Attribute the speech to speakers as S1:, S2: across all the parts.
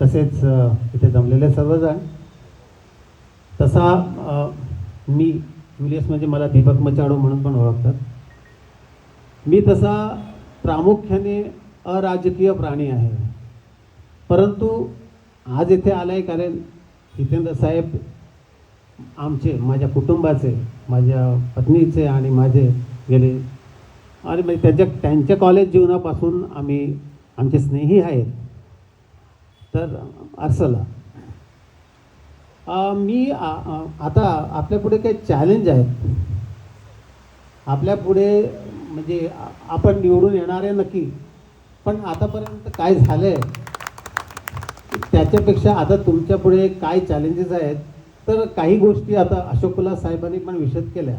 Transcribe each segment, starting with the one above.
S1: तसेच इथे जमलेले सर्वजण. तसा मी जुलियस म्हणजे मला दीपक मचाडो म्हणून पण ओळखतात. मी तसा प्रामुख्याने अराजकीय प्राणी आहे. परंतु आज इथे आलं आहे कारण जितेंद्र साहेब आमचे माझ्या कुटुंबाचे माझ्या पत्नीचे आणि माझे गेले. आणि म्हणजे त्यांच्या त्यांच्या कॉलेज जीवनापासून आम्ही आमचे स्नेही आहेत. तर असला मी आता आपल्यापुढे काही चॅलेंज आहेत. आपल्यापुढे म्हणजे आपण निवडून येणार आहे नक्की. पण आतापर्यंत काय झालं आहे त्याच्यापेक्षा आता तुमच्यापुढे काय चॅलेंजेस आहेत? तर काही गोष्टी आता अशोक कुला साहेबांनी पण विशद केल्या.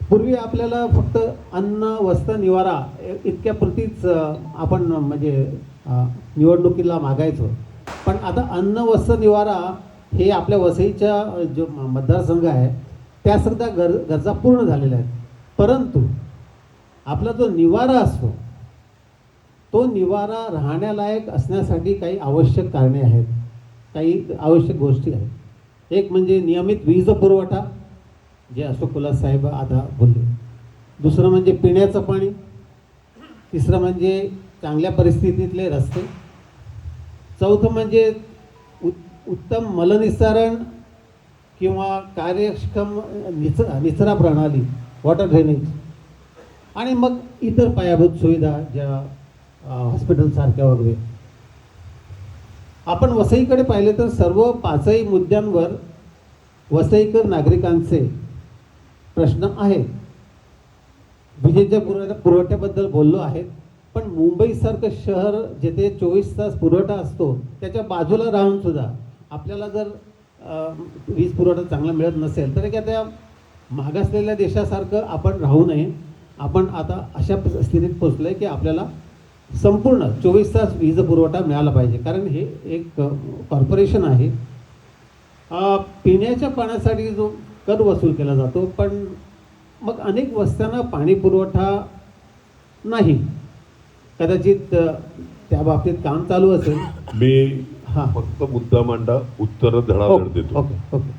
S1: पूर्वी आपल्याला फक्त अन्न वस्त्र निवारा इतक्या प्रतीच आपण म्हणजे निवडणुकीला मागायचो. पण आता अन्न वस्त्र निवारा हे आपल्या वसईच्या जो मतदारसंघ आहे त्या गर गरजा पूर्ण झालेल्या आहेत. परंतु आपला जो निवारा असतो तो निवारा राहण्यालायक असण्यासाठी काही आवश्यक कारणे आहेत. काही आवश्यक गोष्टी आहेत. एक म्हणजे नियमित वीज पुरवठा जे अशोक कुलास साहेब आता बोलले. दुसरं म्हणजे पिण्याचं पाणी. तिसरं म्हणजे चांगल्या परिस्थितीतले रस्ते. चौथं म्हणजे उत् उत्तम मलनिस्सारण किंवा कार्यक्षम निच निचरा प्रणाली वॉटर ड्रेनेज आणि मग इतर पायाभूत सुविधा ज्या हॉस्पिटलसारख्या वगैरे. आपण वसईकडे पाहिले तर सर्व पाचही मुद्द्यांवर वसईकर नागरिकांचे प्रश्न आहेत. विजेच्या पुरवठ्या पुरवठ्याबद्दल बोललो आहेत. पण मुंबईसारखं शहर जेथे चोवीस तास पुरवठा असतो त्याच्या बाजूला राहून सुद्धा आपल्याला जर वीज पुरवठा चांगला मिळत नसेल तर एखाद्या मागासलेल्या देशासारखं आपण राहू नये. आपण आता अशा स्थितीत पोचलो आहे की आपल्याला संपूर्ण चोवीस तास वीज पुरवठा मिळाला पाहिजे. कारण हे एक कॉर्पोरेशन आहे. पिण्याच्या पाण्यासाठी जो कर वसूल केला जातो पण मग अनेक वस्त्यांना पाणी पुरवठा नाही. कदाचित त्या बाबतीत काम चालू असेल.
S2: मी
S1: हां.
S2: फक्त मुद्दा मांडा उत्तर धडाधड
S1: ओके
S2: देतो.
S1: Okay okay.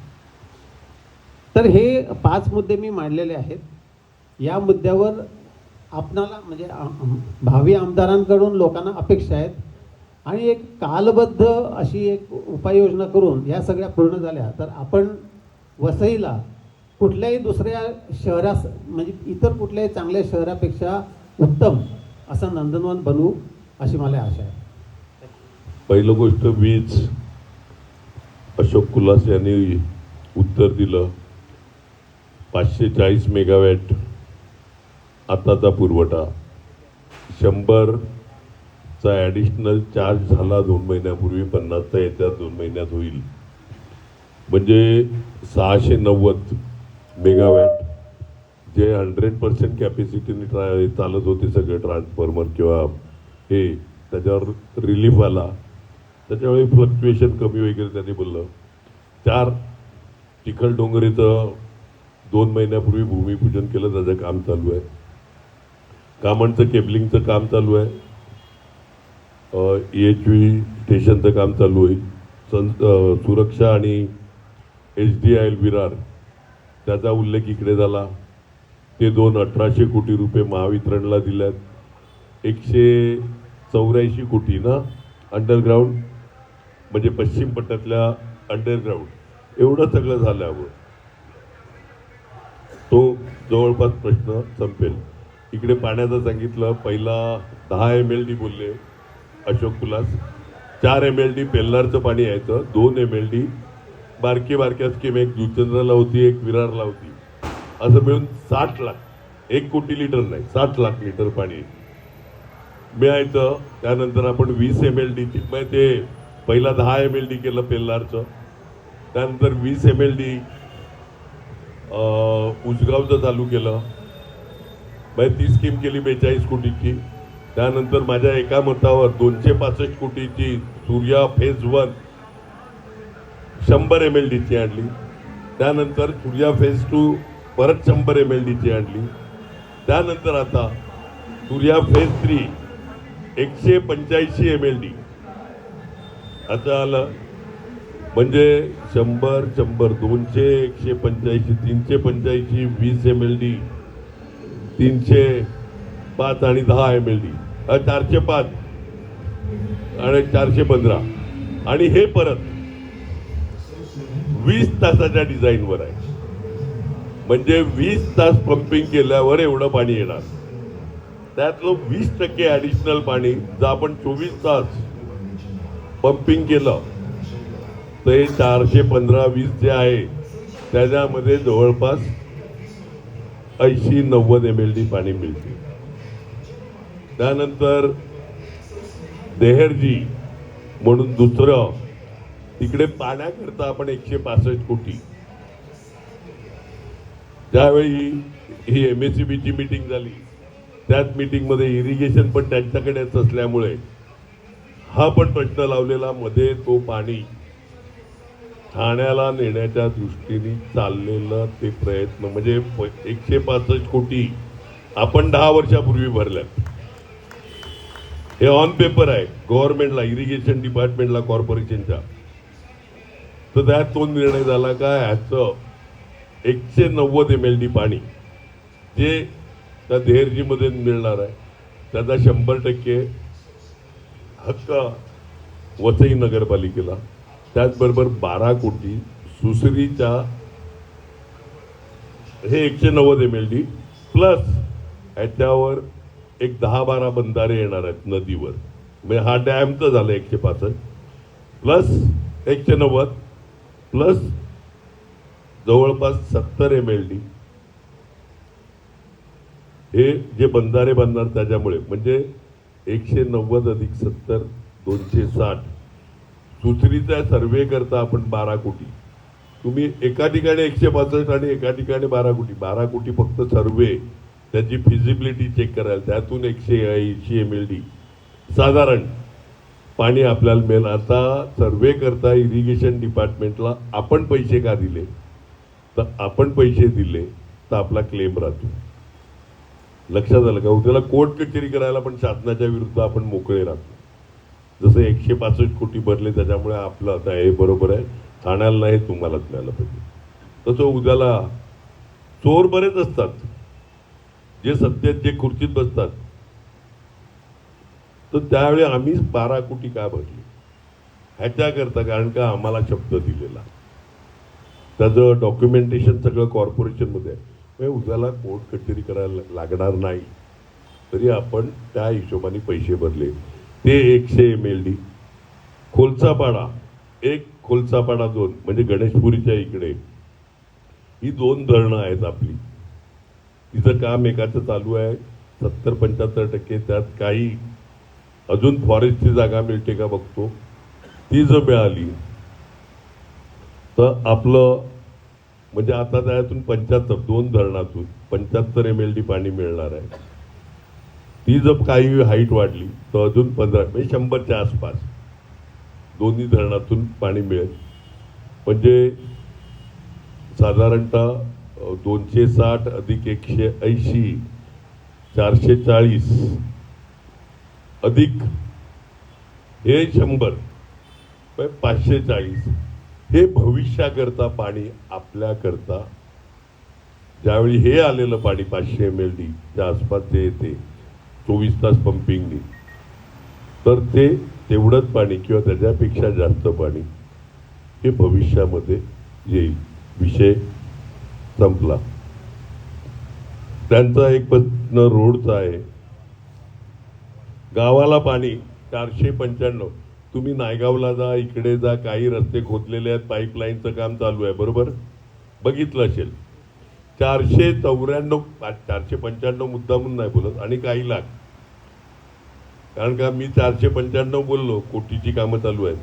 S1: तर हे पाच मुद्दे मी मांडलेले आहेत. या मुद्द्यावर आपणाला म्हणजे भावी आमदारांकडून लोकांना अपेक्षा आहेत. आणि एक कालबद्ध अशी एक उपाययोजना करून या सगळ्या पूर्ण झाल्या. तर आपण वसईला कुठल्याही दुसऱ्या शहरास म्हणजे इतर कुठल्याही चांगल्या शहरापेक्षा उत्तम असा नंदनवन बनवू अशी मला आशा आहे.
S2: पहिलं गोष्ट वीज अशोक कुलास यांनी उत्तर दिलं. पाचशे चाळीस मेगावॅट आताचा पुरवठा. शंभरचा ॲडिशनल चार्ज झाला दोन महिन्यापूर्वी पन्नासचा येत्या दोन महिन्यात होईल. म्हणजे सहाशे नव्वद मेगावॅट जे हंड्रेड पर्सेंट कॅपॅसिटीने ट्रा चालत होते सगळे ट्रान्सफॉर्मर किंवा हे त्याच्यावर रिलीफ आला. त्याच्यावेळी फ्लक्च्युएशन कमी वगैरे त्यांनी बोललं. चार चिखल डोंगरीचं दोन महिन्यापूर्वी भूमिपूजन केलं त्याचं काम चालू आहे. कामणचं केबलिंगचं काम चालू आहे. ई एच व्ही स्टेशनचं काम चालू होईल. सं सुरक्षा आणि H D I L Virar त्याचा उल्लेख इकडे झाला. ते दोन अठराशे कोटी रुपये महावितरणला दिल्यात. एकशे चौऱ्याऐंशी कोटी ना अंडरग्राऊंड म्हणजे पश्चिम पट्ट्यातल्या अंडरग्राऊंड एवढं सगळं झाल्यावर तो जवळपास प्रश्न संपेल. इकडे पाण्याचं सांगितलं पहिला दहा एम एल डी बोलले अशोक कुलास. चार एम एल डी पेल्लारचं पाणी यायचं दोन एम एल डी बारके बारक्या स्कीम एक जुचंद्राला होती एक विरारला होती. असं मिळून साठ लाख एक कोटी लिटर नाही साठ लाख लिटर पाणी मिळायचं त्यानंतर आपण वीस एम एल डीची म्हणजे ते पहिला दहा एम एल डी केलं पेल्लारचं. त्यानंतर वीस एम एल डी उसगावचं चालू केलं. म्हणजे ती स्कीम केली बेचाळीस कोटीची. त्यानंतर माझ्या एका मतावर दोनशे पासष्ट कोटीची सूर्या फेज वन शंभर एम एल डीची आणली. त्यानंतर सूर्या फेज टू परत शंभर एम एल डीची आणली. त्यानंतर आता सूर्या फेज थ्री एकशे पंच्याऐंशी एम एल डी आता आलं. म्हणजे शंभर शंभर दोनशे एकशे पंच्याऐंशी तीनशे पंच्याऐंशी वीस एम एल डी तीनशे पाच आणि दहा एम एल डी चारशे पाच आणि चारशे पंधरा. आणि हे परत वीस तासाच्या डिझाईनवर आहे. म्हणजे वीस तास पंपिंग केल्यावर एवढं पाणी येणार. त्यातलं वीस टक्के ॲडिशनल पाणी जर आपण चोवीस तास पंपिंग केलं तर हे चारशे पंधरा वीस जे आहे त्याच्यामध्ये जवळपास ऐंशी नव्वद एम एल डी पाणी मिळते त्यानंतर देहरजी म्हणून दुसरं तिकडे पाण्याकरता आपण एकशे पासष्ट कोटी त्यावेळी ही एम एस सी बीची मिटिंग झाली त्याच मिटिंगमध्ये इरिगेशन पण त्यांच्याकडेच असल्यामुळे हा पण प्रश्न लावलेला मध्ये तो पाणी ठाण्याला नेण्याच्या दृष्टीने चाललेलं ते प्रयत्न म्हणजे एकशे पासष्ट कोटी आपण दहा वर्षापूर्वी भरल्यात. हे ऑन पेपर आहे गव्हर्नमेंटला इरिगेशन डिपार्टमेंटला कॉर्पोरेशनच्या तर त्यात तो निर्णय झाला का? ह्याचं एकशे नव्वद एम एल डी पाणी जे त्या देहरजीमध्ये मिळणार आहे. त्याचा शंभर टक्के हक्क वसई नगरपालिकेला. त्याचबरोबर बारा कोटी सुसरीच्या हे एकशे नव्वद एम एल डी प्लस ह्याच्यावर एक दहा बारा बंधारे येणार आहेत नदीवर. म्हणजे हा डॅमचं झालं एकशे पासष्ट. प्लस एकशे नव्वद. प्लस जवळपास सत्तर एम एल डी हे जे बंधारे बांधणार त्याच्यामुळे म्हणजे एकशे नव्वद अधिक सत्तर दोनशे साठ. सुसरीचा सर्वे करता आपण बारा कोटी. तुम्ही एका ठिकाणी एकशे पासष्ट आणि एका ठिकाणी बारा कोटी. बारा कोटी फक्त सर्वे. त्याची फिजिबिलिटी चेक करायला त्यातून एकशे ऐंशी एम एल डी साधारण पाणी आपल्याला मिळेल. आता सर्वे करता इरिगेशन डिपार्टमेंटला आपण पैसे का दिले? तर आपण पैसे दिले तर आपला क्लेम राहतो. लक्षात आलं का? उद्याला कोर्ट कचेरी करायला पण शासनाच्या विरुद्ध आपण मोकळे राहतो. जसं एकशे पासष्ट कोटी भरले त्याच्यामुळे आपलं आता हे बरोबर आहे. ठाण्याला नाही तुम्हालाच मिळालं पाहिजे. तसं उद्याला चोर बरेच असतात. जे सत्तेत जे खुर्चीत बसतात. तर त्यावेळी आम्हीच बारा कोटी का भरली? ह्याच्याकरता कारण का आम्हाला शब्द दिलेला? त्याचं डॉक्युमेंटेशन सगळं कॉर्पोरेशनमध्ये आहे म्हणजे उद्याला कोर्ट कचेरी करायला लागणार नाही. तरी आपण त्या हिशोबाने पैसे भरले. ते एकशे एम एल डी खोलसापाडा एक खोलसापाडा दोन म्हणजे गणेशपुरीच्या इकडे. ही दोन धरणं आहेत आपली. तिचं काम एकाचं चालू आहे सत्तर पंच्याहत्तर टक्के. त्यात काही अजून फॉरेस्टची जागा मिळते का बघतो. ती जर मिळाली तर आपलं म्हणजे आता त्यातून पंच्याहत्तर दोन धरणातून पंच्याहत्तर एम एल डी पाणी मिळणार आहे. ती जर काही हाईट वाढली तर अजून पंधरा म्हणजे शंभरच्या आसपास दोन्ही धरणातून पाणी मिळेल. म्हणजे साधारणतः दोनशे साठ अधिक एकशे ऐंशी चारशे चाळीस अधिक हे शंभर म्हणजे पाचशे चाळीस हे भविष्याकरता पाणी आपल्याकरता ज्यावेळी हे आलेलं पाणी पाचशे एम एल डीच्या आसपास जे येते चोवीस तास पंपिंगनी तर ते तेवढंच पाणी किंवा त्याच्यापेक्षा जास्त पाणी हे भविष्यामध्ये येईल. विषय संपला. त्यांचा एक प्रश्न रोडचा आहे. गावाला पाणी चारशे पंच्याण्णव तुम्ही नायगावला जा इकडे जा काही रस्ते खोदलेले आहेत पाईपलाईनचं काम चालू आहे बरोबर? बघितलं असेल. चारशे चौऱ्याण्णव चारशे पंच्याण्णव मुद्दा म्हणून नाही बोलत आणि काही लाख. कारण का मी चारशे पंच्याण्णव बोललो कोटीची कामं चालू आहेत.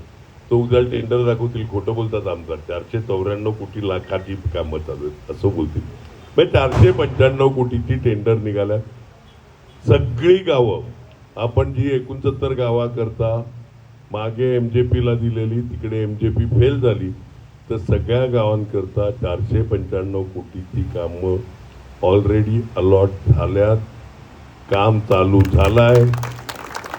S2: तो उद्या टेंडर दाखवतील खोटं बोलतात आमदार चारशे चौऱ्याण्णव कोटी लाखाची कामं चालू आहेत असं बोलतील. म्हणजे चारशे पंच्याण्णव कोटीची टेंडर निघाल्या. सगळी गावं आपण जी एकोणसत्तर गावाकरता मागे एम जे पीला दिलेली तिकडे एम जे पी फेल झाली तर सगळ्या गावांकरता चारशे पंच्याण्णव कोटीची कामं ऑलरेडी अलॉट झाल्यात. काम चालू झालं आहे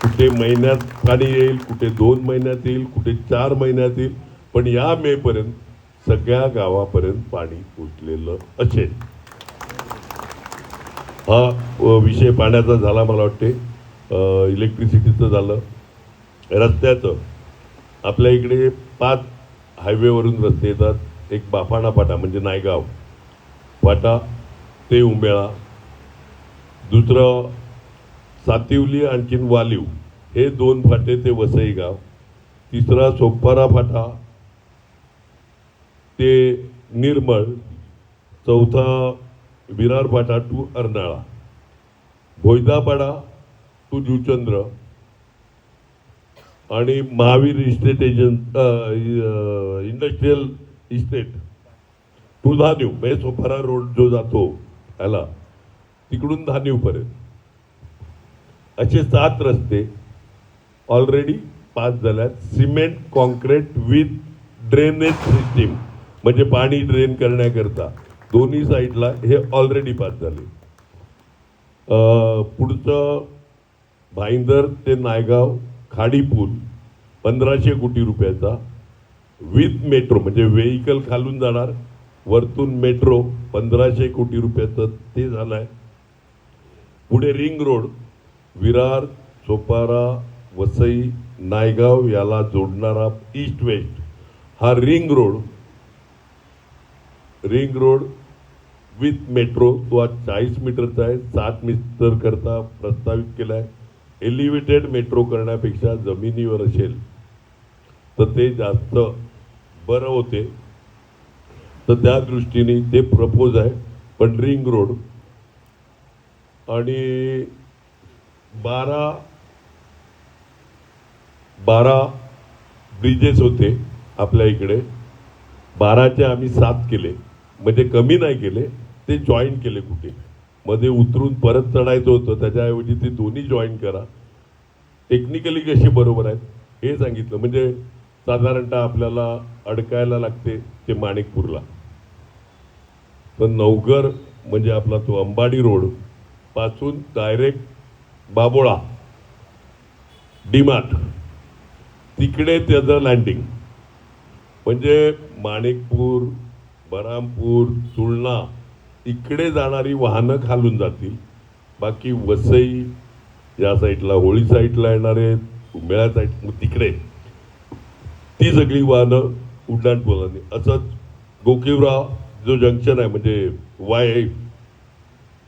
S2: कुठे महिन्यात पाणी येईल कुठे दोन महिन्यात येईल कुठे चार महिन्यात येईल पण या मेपर्यंत सगळ्या गावापर्यंत पाणी पोचलेलं असेल. हा विषय पाण्याचा झाला मला वाटते. इलेक्ट्रिसिटीचं झालं. रस्त्याचं. आपल्या इकडे पाच हायवेवरून रस्ते येतात. एक बाफाणा फाटा म्हणजे नायगाव. फाटा ते उंबेळा. दुसरं सातिवली आणखीन वालीव. हे दोन फाटे ते वसई गाव. तिसरा सोपारा फाटा ते निर्मळ. चौथा विरार फाटा टू अर्नाळा. भोयदापाडा टू जुचंद्र. आणि Mahavir estate agent industrial estate to Dhanyu म्हणजे सोपारा रोड जो जातो ह्याला तिकडून धान्यूपर्यंत असे सात रस्ते ऑलरेडी पास झाल्यात. Cement concrete with drainage system म्हणजे पाणी ड्रेन करण्याकरता. दोन्ही साईडला हे ऑलरेडी पास झाले. पुढचं भाईंदर ते नायगाव खाडी पूल पंधराशे कोटी रुपयाचा विथ मेट्रो म्हणजे व्हेकल खालून जाणार वरतून मेट्रो पंधराशे कोटी रुपयाचं ते झालं आहे पुढे रिंग रोड विरार सोपारा वसई नायगाव याला जोडणारा ईस्ट वेस्ट हा ring road ring road with metro तो आज चाळीस मीटरचा आहे सात मीटर करता प्रस्तावित केला आहे एलिव्हेटेड मेट्रो करण्यापेक्षा जमिनीवर असेल तर ते जास्त बरं होते. तर त्या दृष्टीने ते प्रपोज आहे. पण रिंग रोड आणि बारा बारा ब्रिजेस होते आपल्या इकडे. बाराचे आम्ही सात केले. म्हणजे कमी नाही केले ते जॉईन केले कुठे? मध्ये उतरून परत चढायचं होतं त्याच्याऐवजी ते दोन्ही जॉईन करा. टेक्निकली कशी बरोबर आहेत हे सांगितलं. म्हणजे साधारणतः आपल्याला अडकायला लागते ते माणिकपूरला. तर नवगर म्हणजे आपला तो अंबाडी रोडपासून डायरेक्ट बाबोळा डीमार्ट तिकडे त्याचं लँडिंग म्हणजे माणिकपूर बरामपूर तुळणा इकडे जाणारी वाहनं खालून जातील. बाकी वसई या साईडला होळी साईडला येणारे उमेळा साईड तिकडे. ती सगळी वाहनं उड्डाणपुलाने असंच गोकिवरा जो जंक्शन आहे म्हणजे वाय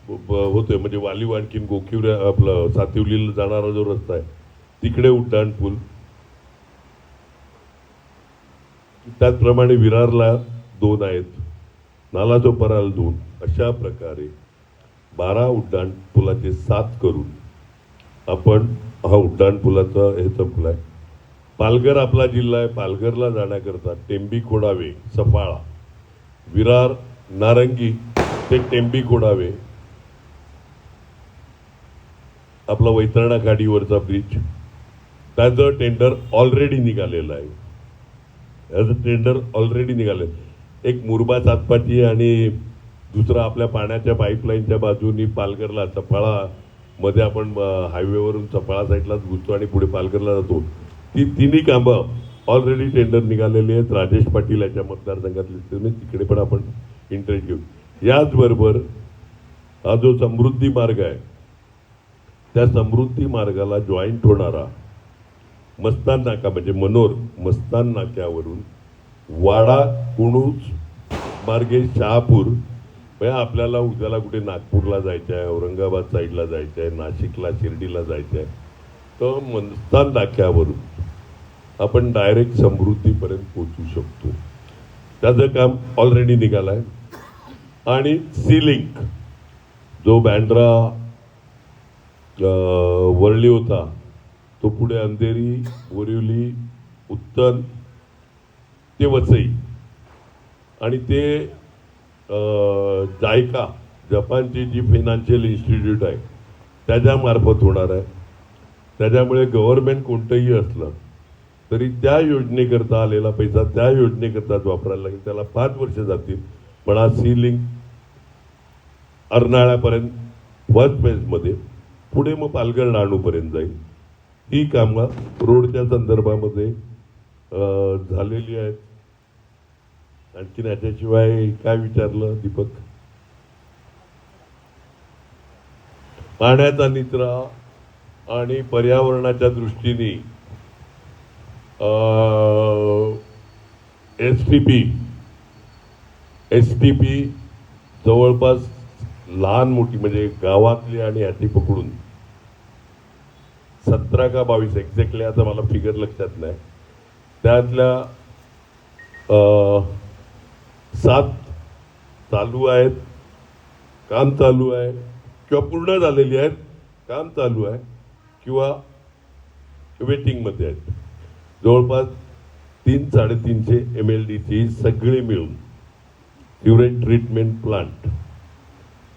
S2: होतोय म्हणजे वाली आणखीन गोकिवऱ्या आपलं सातिवलीला जाणारा जो रस्ता आहे तिकडे उड्डाणपूल त्याचप्रमाणे विरारला दोन आहेत. नालाचोपराला दोन अशा प्रकारे बारा उड्डाण पुलाचे सात करून आपण हा उड्डाण पुलाचा हे संपला आहे. पालघर आपला जिल्हा आहे. पालघरला जाण्याकरता टेंबी खोडावे सफाळा विरार नारंगी ते टेंबी खोडावे आपला वैतरणा गाडीवरचा ब्रिज त्याचं टेंडर ऑलरेडी निघालेलं आहे. याचं टेंडर ऑलरेडी निघाले एक मुरबा सातपाटी आणि दुसरा आपल्या पाण्याच्या पाईपलाईनच्या बाजूनी पालघरला चपाळा. मध्ये आपण हायवेवरून चपाळा साईडलाच घुसतो आणि पुढे पालघरला जातो. ती तिन्ही कामं ऑलरेडी टेंडर निघालेली आहेत. राजेश पाटील याच्या मतदारसंघातले तुम्ही म्हणजे तिकडे पण आपण इंटरेस्ट घेऊ. याचबरोबर हा जो समृद्धी मार्ग आहे त्या समृद्धी मार्गाला जॉईंट होणारा मस्तान नाका म्हणजे मनोर मस्तान नाक्यावरून वाडा कुणूज मार्गे शहापूर. म्हणजे आपल्याला उद्याला कुठे नागपूरला जायचं आहे औरंगाबाद साईडला जायचं आहे नाशिकला शिर्डीला जायचं आहे तर मनस्थान नाक्यावरून आपण डायरेक्ट समृद्धीपर्यंत पोचू शकतो. त्याचं काम ऑलरेडी निघालं आहे आणि सिलिंक जो बँड्रा वरळी होता तो पुढे अंधेरी बोरिवली उत्तन ते वसई. आणि ते जायका जपानची जी फायनान्शियल इन्स्टिट्यूट आहे त्याच्यामार्फत होणार आहे. त्याच्यामुळे गव्हर्मेंट कोणतंही असलं तरी त्या योजनेकरता आलेला पैसा त्या योजनेकरताच वापरायला लागेल. त्याला पाच वर्ष जातील. पण आज सी लिंक अर्नाळ्यापर्यंत फर्स्ट फेजमध्ये पुढे मग पालघर डहाणूपर्यंत जाईल. ही कामं रोडच्या संदर्भामध्ये झालेली आहेत. आणखीन याच्याशिवाय काय विचारलं दीपक? पाण्याचा निचरा आणि पर्यावरणाच्या दृष्टीने S T P S T P जवळपास लहान मोठी म्हणजे गावातली आणि ह्याची पकडून. सतरा का बावीस एक्झॅक्टली आता मला फिगर लक्षात नाही. त्यातल्या सात चालू आहेत काम चालू आहे किंवा पूर्ण झालेली आहेत काम चालू आहे किंवा वेटिंगमध्ये आहेत. जवळपास तीन साडेतीनशे एम एल डीची सगळे मिळून सिवरेज ट्रीटमेंट प्लांट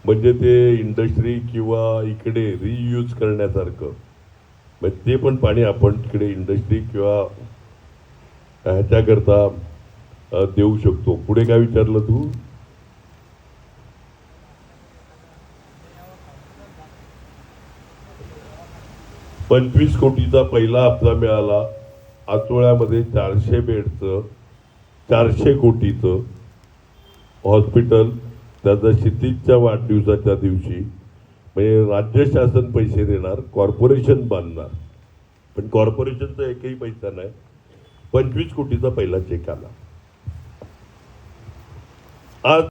S2: म्हणजे ते इंडस्ट्री किंवा इकडे रियूज करण्यासारखं म्हणजे ते पण पाणी आपण तिकडे इंडस्ट्री किंवा ह्याच्याकरता देऊ शकतो. पुढे काय विचारलं तू? पंचवीस कोटीचा पहिला हप्ता मिळाला. आचोळ्यामध्ये चारशे बेडचं चारशे कोटीचं हॉस्पिटल त्याचा क्षितिजच्या वाढदिवसाच्या दिवशी. म्हणजे राज्य शासन पैसे देणार कॉर्पोरेशन बांधणार. पण कॉर्पोरेशनचा एकही पैसा नाही. पंचवीस कोटीचा पहिला चेक आला. आज